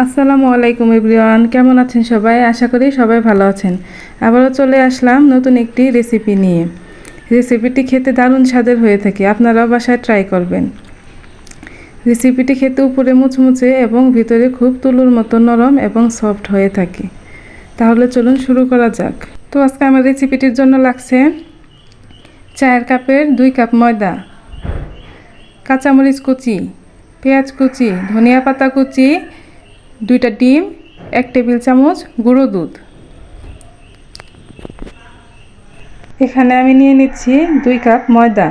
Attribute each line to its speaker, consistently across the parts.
Speaker 1: আসসালামু আলাইকুম এভরিওয়ান, কেমন আছেন সবাই? আশা করি সবাই ভালো আছেন। আবারও চলে আসলাম নতুন একটি রেসিপি নিয়ে। রেসিপিটি খেতে দারুণ স্বাদের হয়ে থাকে, আপনারাও বাসায় ট্রাই করবেন। রেসিপিটি খেতে উপরে মুচমুচে এবং ভিতরে খুব তুলুর মতো নরম এবং সফট হয়ে থাকে। তাহলে চলুন শুরু করা যাক। তো আজকে আমার রেসিপিটির জন্য লাগছে চায়ের কাপের দুই কাপ ময়দা, কাঁচামরিচ কুচি, পেঁয়াজ কুচি, ধনিয়া পাতা কুচি দুইটা ডিম, এক টেবিল চামচ গুঁড়ো দুধ। এখানে আমি নিয়ে নিচ্ছি দুই কাপ ময়দা।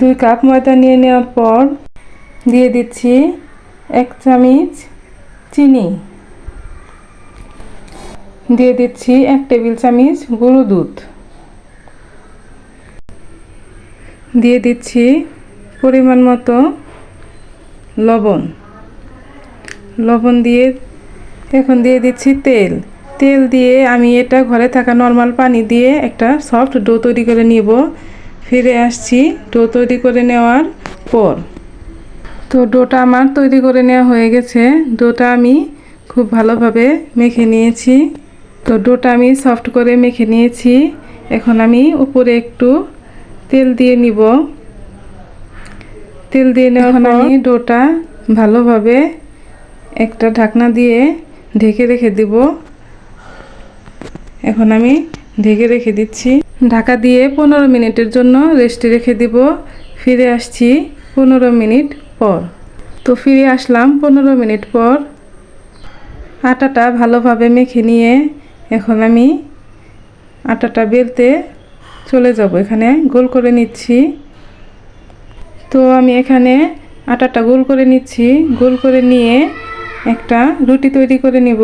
Speaker 1: দুই কাপ ময়দা নিয়ে নেওয়ার পর দিয়ে দিচ্ছি এক চামচ চিনি। দিয়ে দিচ্ছি এক টেবিল চামচ গুঁড়ো দুধ। দিয়ে দিচ্ছি পরিমাণ মতো লবণ। লবণ দিয়ে এখন দিয়ে দিচ্ছি তেল। তেল দিয়ে আমি এটা ঘরে থাকা নর্মাল পানি দিয়ে একটা সফট ডো তৈরি করে নিব। ফিরে আসছি ডো তৈরি করে নেওয়ার পর। তো ডোটা আমার তৈরি করে নেওয়া হয়ে গেছে। ডোটা আমি খুব ভালোভাবে মেখে নিয়েছি। তো ডোটা আমি সফট করে মেখে নিয়েছি। এখন আমি উপরে একটু তেল দিয়ে নিব। তেল দিয়ে নেওয়ার পর আমি ডোটা ভালোভাবে একটা ঢাকনা দিয়ে ঢেকে রেখে দিব। এখন আমি ঢেকে রেখে দিচ্ছি। ঢাকা দিয়ে পনেরো মিনিটের জন্য রেস্টে রেখে দিব। ফিরে আসছি পনেরো মিনিট পর। তো ফিরে আসলাম পনেরো মিনিট পর। আটাটা ভালোভাবে মেখে নিয়ে এখন আমি আটাটা বেলতে চলে যাব। এখানে গোল করে নিচ্ছি। তো আমি এখানে আটাটা গোল করে নিচ্ছি। গোল করে নিয়ে একটা রুটি তৈরি করে নিব।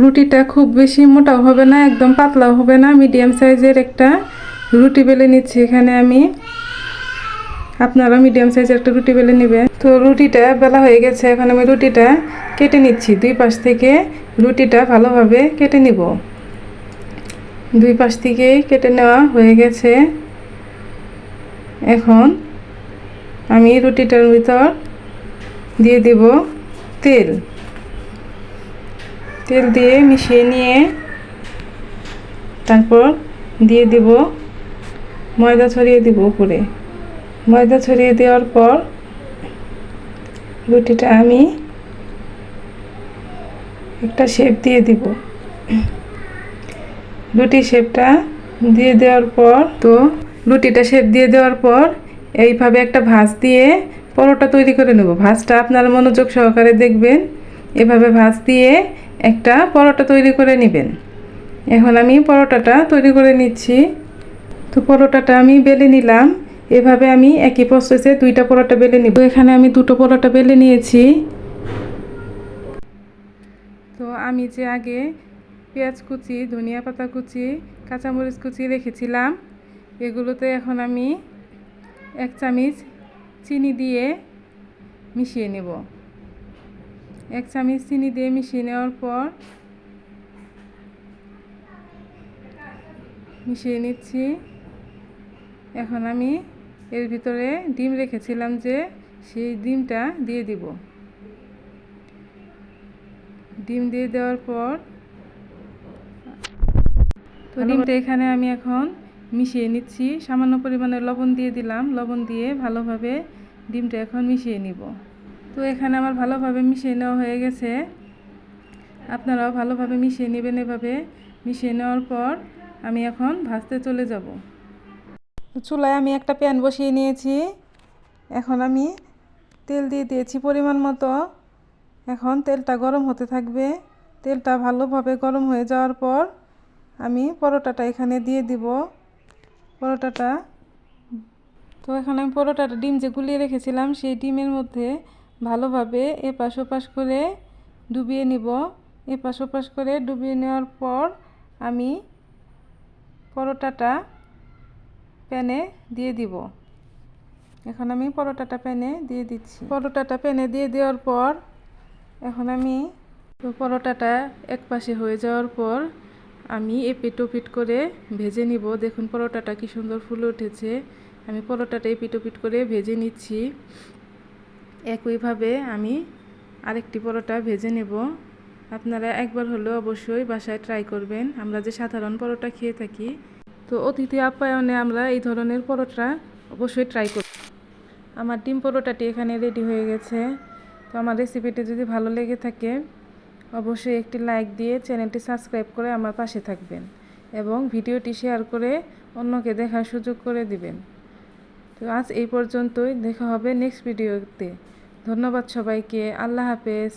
Speaker 1: রুটিটা খুব বেশি মোটাও হবে না, একদম পাতলাও হবে না মিডিয়াম সাইজের একটা রুটি বেলে নিচ্ছি এখানে আমি। আপনারা মিডিয়াম সাইজের একটা রুটি বেলে নেবেন। তো রুটিটা বেলা হয়ে গেছে, এখন আমি রুটিটা কেটে নিচ্ছি। দুই পাশ থেকে রুটিটা ভালোভাবে কেটে নিব। দুই পাশ থেকেই কেটে নেওয়া হয়ে গেছে। এখন আমি রুটিটার ভিতর দিয়ে দিব। তেল। তেল দিয়ে মিশিয়ে নিয়ে তারপর দিয়ে দিব ময়দা ছড়িয়ে দিব উপরে। ময়দা ছড়িয়ে দেওয়ার পর রুটিটা আমি একটা শেপ দিয়ে দিব। রুটি শেপটা দিয়ে দেওয়ার পর তো রুটিটা শেপ দিয়ে দেওয়ার পর এইভাবে একটা ভাঁজ দিয়ে পরোটা তৈরি করে নেব। ভাঁজটা আপনারা মনোযোগ সহকারে দেখবেন। এভাবে ভাঁজ দিয়ে একটা পরোটা তৈরি করে নেবেন। এখন আমি পরোটাটা তৈরি করে নিচ্ছি। তো পরোটাটা আমি বেলে নিলাম। এভাবে আমি একই প্রসেসে দুইটা পরোটা বেলে নিব। এখানে আমি দুটো পরোটা বেলে নিয়েছি। তো আমি যে আগে পেঁয়াজ কুচি, ধনিয়া পাতা কুচি, কাঁচামরিচ কুচি রেখেছিলাম। এগুলোতে এখন আমি এক চামচ চিনি দিয়ে মিশিয়ে নেব। এক চামচ চিনি দিয়ে মিশিয়ে নেওয়ার পর মিশিয়ে নিচ্ছি। এখন আমি এর ভিতরে ডিম রেখেছিলাম যে সেই ডিমটা দিয়ে দিব। ডিম দিয়ে দেওয়ার পর তো ডিমটা এখানে আমি এখন মিশিয়ে নিচ্ছি। সামান্য পরিমাণে লবণ দিয়ে দিলাম। লবণ দিয়ে ভালোভাবে ডিমটা এখন মিশিয়ে নিব। তো এখানে আমার ভালোভাবে মিশিয়ে নেওয়া হয়ে গেছে। আপনারাও ভালোভাবে মিশিয়ে নেবেন এভাবে। মিশিয়ে নেওয়ার পর আমি এখন ভাজতে চলে যাব। চুলায় আমি একটা প্যান বসিয়ে নিয়েছি। এখন আমি তেল দিয়ে দিয়েছি পরিমাণ মতো। এখন তেলটা গরম হতে থাকবে। তেলটা ভালোভাবে গরম হয়ে যাওয়ার পর আমি পরোটাটা এখানে দিয়ে দিব। পরোটাটা। তো এখানে আমি পরোটাটা ডিম যে গুলিয়ে রেখেছিলাম, সেই ডিমের মধ্যে ভালোভাবে এপাশ ওপাশ করে ডুবিয়ে নিব। এপাশ ওপাশ করে ডুবিয়ে নেওয়ার পর আমি পরোটাটা প্যানে দিয়ে দিব। এখন আমি পরোটাটা প্যানে দিয়ে দিচ্ছি। পরোটাটা প্যানে দিয়ে দেওয়ার পর এখন আমি পরোটাটা এক পাশে হয়ে যাওয়ার পর আমি এপিট ওপিট করে ভেজে নিব। দেখুন পরোটাটা কি সুন্দর ফুলে উঠেছে। আমি পরোটাটা এপিট ওপিট করে ভেজে নিচ্ছি। একইভাবে আমি আরেকটি পরোটা ভেজে নেব। আপনারা একবার হলেও অবশ্যই বাসায় ট্রাই করবেন। আমরা যে সাধারণ পরোটা খেয়ে থাকি, তো অতিথি আপ্যায়নে আমরা এই ধরনের পরোটা অবশ্যই ট্রাই করি। আমার ডিম পরোটাটি এখানে রেডি হয়ে গেছে। তো আমার রেসিপিটি যদি ভালো লেগে থাকে অবশ্যই একটি লাইক দিয়ে চ্যানেলটি সাবস্ক্রাইব করে আমার পাশে থাকবেন এবং ভিডিওটি শেয়ার করে অন্যকে দেখার সুযোগ করে দিবেন। তো আজ এই পর্যন্তই, দেখা হবে নেক্সট ভিডিওতে ধন্যবাদ সবাইকে, আল্লাহ হাফেজ।